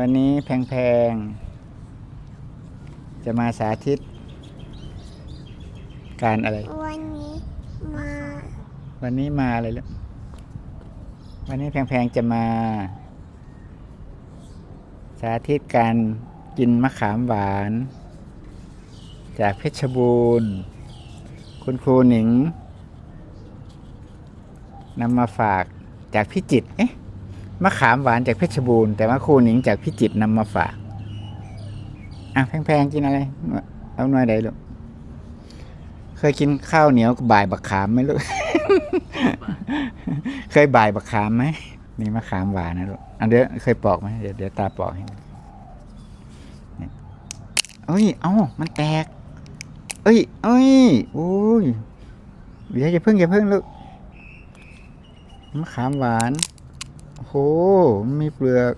วันนี้แพงๆ จะมาสาธิต การอะไร วันนี้มา วันนี้มาอะไรลูกวันนี้แพงๆ จะมา สาธิตการกินมะขามหวาน จากเพชรบูรณ์ คุณครูหนิงนำมาฝากจากพิจิตรเอ๊ะ มะขามหวานจากเพชรบูรณ์แต่ว่าครูหนิงจากพิจิตรนำมาฝากอะแพงๆกินอะไร เอาหน่อยใดลูกเคยกินข้าวเหนียวกับบ่ายบักขามไหมลูก เคยบ่ายบักขามไหมนี่มะขามหวานนะลูกอันเดี๋ยวเคยปอกไหมเดี๋ยวเดี๋ยวตาปอกให้เอ้ย เอ้า มันแตก เอ้ย เอ้ย โอ้ยเดี๋ยวอย่าเพิ่งอย่าเพิ่งลูกมะขามหวาน มันมีเปลือก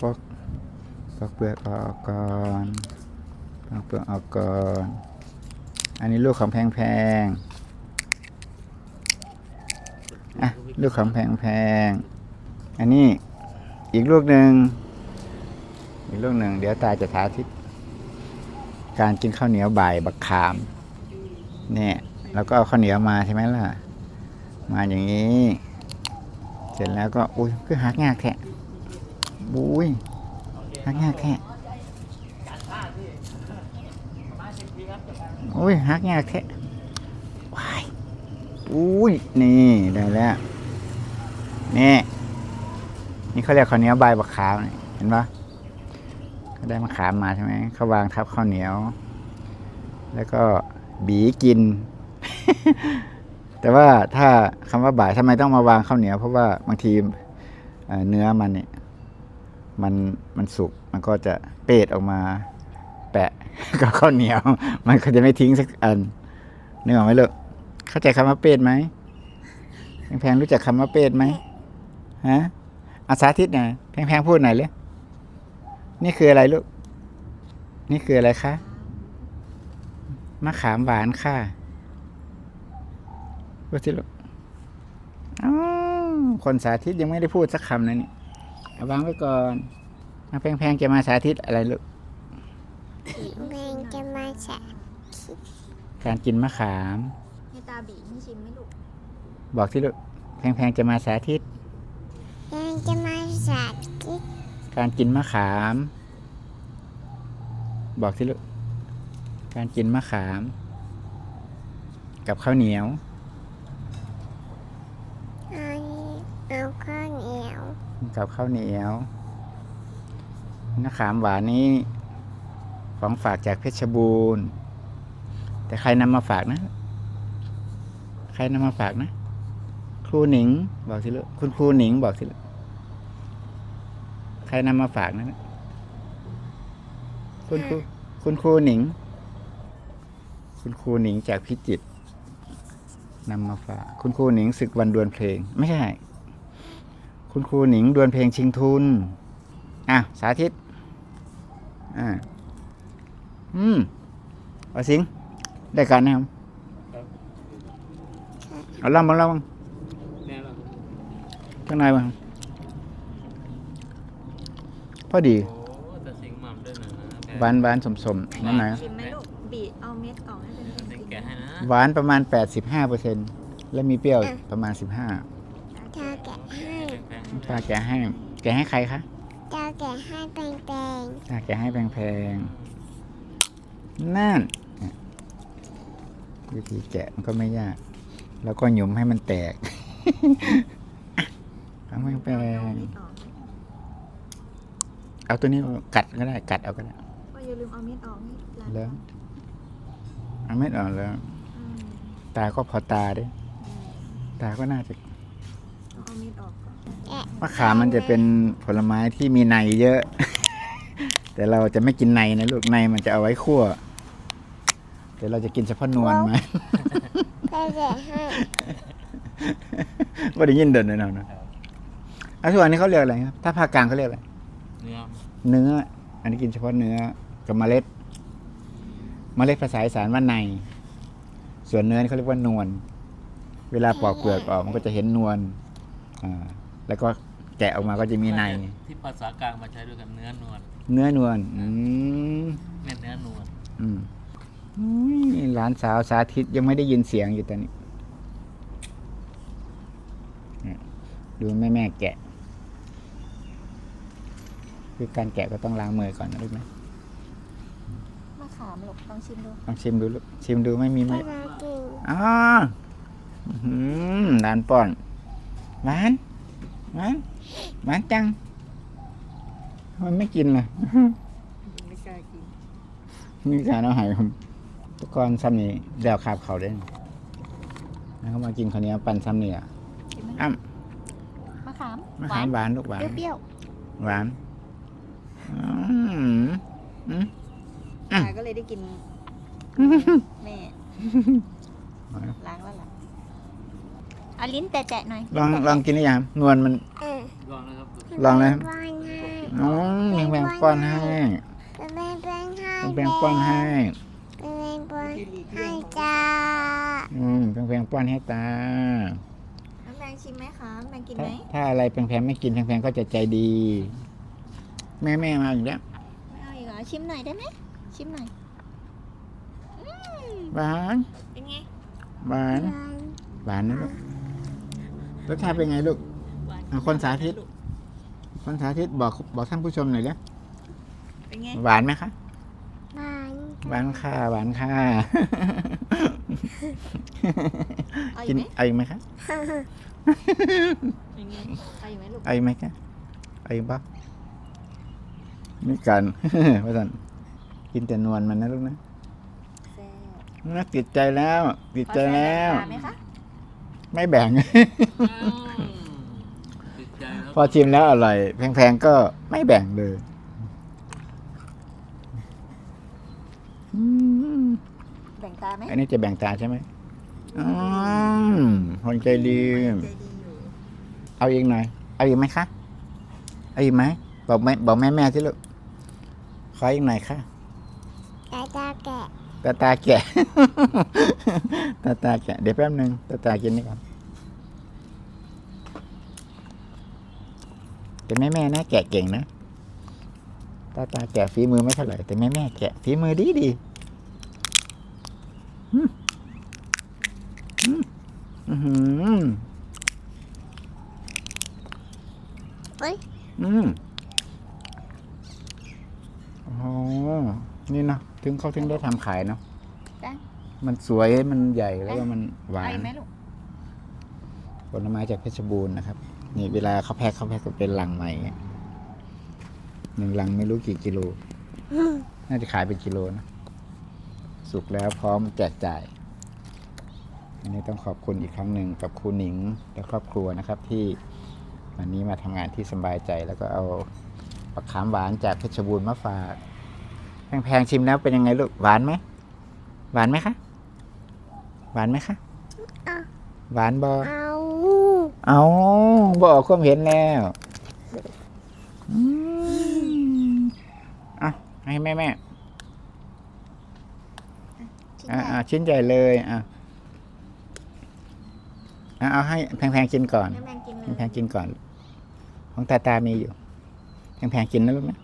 ปอกปอกเปลือกออกก่อนปอกเปลือกออกก่อน อันนี้ลูกของแพงๆอะลูกของแพงๆอันนี้อีกลูกหนึ่งอีกลูกหนึ่งเดี๋ยวตาจะทาทิศการกินข้าวเหนียวบ่ายบักขามเนี่ยเราก็เอาข้าวเหนียวมาใช่ไหมล่ะ มาอย่างนี้ เสร็จแล้วก็อุ้ยคือหักยากแท้บุ้ยหักยากแท้อุ้ยหักยากแท้ว้ายอุ้ยนี่ได้แล้วนี่นี่เขาเรียกข้าวเหนียวใบบักขามนี่เห็นปะเขาได้มะขามมาใช่ไหมเขาวางทับข้าวเหนียว แล้วก็บีกิน แต่ว่าถ้าคำว่าบ่ายทำไมต้องมาวางข้าวเหนียว เพราะว่าบางทีเนื้อมันเนี่ยมันมันสุกมันก็จะเปดออกมาแปะกับข้าวเหนียว มันก็จะไม่ทิ้งสักอันนึกออกไหมลูกเข้าใจคำว่าเปดไหมแพงรู้จักคำว่าเปดไหมฮะอาสาธิตหน่อยแพงๆพูดหน่อยเลยนี่คืออะไรลูก นี่คืออะไรคะมะขามหวานค่ะ ดสิลูกอ้าวคนสาธิตยังไม่ได้พูดสักคำนะนี่เอาวางไว้ก่อนมาแพงๆจะมาสาธิตอะไรลูกแมงจะมาสาการกินมะขามให้ตาบีให้ชิมไหมลูกบอกที่ลูกแพงๆจะมาสาธิตแมงจะมาสาธิต การกินมะขาม บอกที่ลูกการกินมะขาม กับข้าวเหนียว อันนี้เอาข้าวเหนียว กับข้าวเหนียวมะขามหวานนี้ ของฝากจากเพชรบูรณ์ แต่ใครนำมาฝากนะ ใครนำมาฝากนะ ครูหนิงบอกสิลูกคุณครูหนิงบอกสิลูกใครนำมาฝากนะ คุณครูคุณครูหนิง คุณครูหนิงจากพิจิตรนำมาฝาก คุณครูหนิงศึกวันดวลเพลง ไม่ใช่ คุณครูหนิงดวลเพลงชิงทุน อะ สาธิต อ่า อืมเอาสิง ได้การนะครับเอาล่ำบ้างล่ำบ้างแน่หรอข้างในบ้างพอดีโอ้แต่สิงหม่ำด้วยนะหวานหวานสมสมนั่นไหนชิมไหมลูกบีเอาเม็ดออกให้เป็นสิงแกะให้นะหวานประมาณ 85เปอร์เซ็นและมีเปรี้ยวประมาณ 15ตาแกะให้ แพงถ้าแกะให้ แกะให้ใครคะตาแกะให้แปงแปงถ้าแกะให้แพงๆนั่น วิธีแกะมันก็ไม่ยาก แล้วก็หยุมให้มันแตกเอาแพงเอาเม็ดออกๆเอาตัวนี้กัดก็ได้ กัดเอาก็ได้ก็อย่าลืมเอาเม็ดออกให้หลานแล้วเอาไม่ออกแล้วอืมตาก็พอตาเด้ตาก็น่าจะต้องเอาเม็ดออกก่อนแกะ มะขามมันจะเป็นผลไม้ที่มีในเยอะ แต่เราจะไม่กินในนะลูกในมันจะเอาไว้คั่วแต่เราจะกินเฉพาะนวลไหมตาแกะให้ว่าได้ยินเดินเลยเนาะนะอันส่วนอันนี้เขาเรียกอะไรครับ ถ้าภาคกลางเขาเรียกอะไร เนื้อเนื้อ อันนี้กินเฉพาะเนื้อกับเมล็ด เมล็ดภาษาอีสานว่าใน ส่วนเนื้อนี่เขาเรียกว่านวล เวลาปอกเปลือกออกมันก็จะเห็นนวล อ่า แล้วก็แกะออกมาก็จะมีใน ที่ภาษากลางมาใช้ด้วยกันเนื้อนวลเนื้อนวลอืมเม็ดเนื้อนวลอืมอุ้ยหลานสาวสาธิตยังไม่ได้ยินเสียงอยู่ตอนนี้เนี่ยดูแม่แม่ๆแกะ คือการแกะก็ต้องล้างมือก่อนนะลูกนะมะขามลูกลองชิมดูลองชิมดูลูกชิมดูไม่มีไหมไม่ได้กินอ๋ออื้อหือหลานป้อนหวาน หวานหวานจัง มันไม่กินล่ะ ไม่กล้ากินมีการเอาใหายผมทุกคนซ้ำนี้เดวขาบเขาได้แล้วเขามากินคนนี้วปั้นซ้ำนี่อะกินไหมอ้ํมะขามมะขามหวานลูกหวาน เปรี้ยวหวานอืมอืมๆตาก็เลยได้กินแม่ล้างแล้วล่ะ เอาลิ้นแตะๆหน่อยลองลองกินหรือยังนวลมันเออลองนะครับลองเลยป้อนให้อ๋อแมงแมงป้อนให้เป็นแบงป้อนให้แมงป้อนให้เป็นแบงป้อนให้จ้าอืมแพงๆป้อนให้ตาน้ำแดงชิมไหมคะแดงกินถ้าไหมถ้าอะไรแพงๆไม่กินแพงๆก็จะใจดี แม่แม่มาอีกแล้วไม่เอาอีกเหรอชิมหน่อยได้ไหมชิมหน่อยหวานเป็นไงหวานหวานนะลูก รสชาติเป็นไงลูกเอาคนสาธิต คนสาธิตบอกบอกท่านผู้ชมหน่อยแล้วเป็นไง หวานไหมคะหวานหวานค่ะ หวานค่ะ เอาอีกิกนไหมเอาอีกไหมคะเป็นไงเอาอีกไหมลูกเอาอีกไหมคะเอาอีกปะนี่กัน ว่าสันกินแต่นวลมันนะลูกนะแซ่บน่าติดใจแล้ว ติดใจแล้ว ขอซ่บไหมคะ ไม่แบ่งติดใจแล้วพอชิมแล้วอร่อย แพงๆก็ไม่แบ่งเลยอืมแบ่งตาไหมอันนี้จะแบ่งตาใช่ไหมอืมคนใจดีใจดีอยู่เอาอีกหน่อย เอาอีกไหมคะ เอาอีกไหม บอกแม่บอกแม่แม่ที่ลูกขออีกหน่อยค่ะตาตาแกะ ตาตาแกะ ตาตาแกะ เดี๋ยวแป๊บหนึ่งตาตากินนี่ก่อนแต่แม่แม่นะแกะเก่งนะ ตาตาแกะฝีมือไม่เท่าไหร่แต่แม่แม่แกะฝีมือดีดีอืมอืมอื้อหือเฮ้ยอืมโอ้โหนี่เนาะ ถึงเขาถึงได้ทำขายเนาะจ้ะมันสวยมันใหญ่แล้วก็มันหวาเอานอีกไหมลูกผลไม้จากเพชรบูรณ์นะครับ นี่เวลาเขาแพ็คเขาแพ็คก็เป็นลังใหม่เงี้ยหนึ่งลังไม่รู้กี่กิโล น่าจะขายเป็นกิโลนะ สุกแล้วพร้อมแจกจ่าย อันนี้ต้องขอบคุณอีกครั้งหนึ่งกับครูหนิงและครอบครัวนะครับ ที่วันนี้มาทำงานที่สบายใจ แล้วก็เอาปักขามหวานจากเพชรบูรณ์มาฝาก แพงๆชิมแล้วเป็นยังไงลูกหวานไหมหวานไหมคะหวานไหมคะเอาหวานบอเอาเอาบอกความเห็นแล้วอืมอะให้แม่แม่ชิ้นอะใหญ่อะชิ้นใหญ่เลยอะอะเอาให้แพงๆกินก่อนน้ำแดงกินเลยแพงๆกินก่อน ของตาตามีอยู่ แพงๆกินนะลูกนะ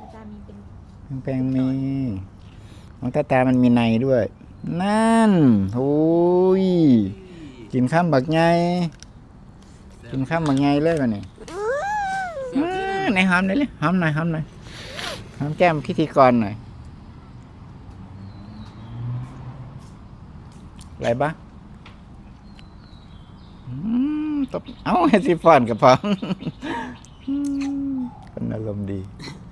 อาจารย์มีเป็น แพงๆมีของตาตามันมีในด้วย นั่นโอ้ยกินข้ามบักไงกินข้ามบักไงเลยวันนี้อ่าไหนหอมหน่อยเลยหอมหน่อยหอมหน่อยหอมแก้มพิธีกรหน่อยอะไรบ้าอืมตบเอ้าให้สิฟอนกับพออืมคนอารมณ์ดีอ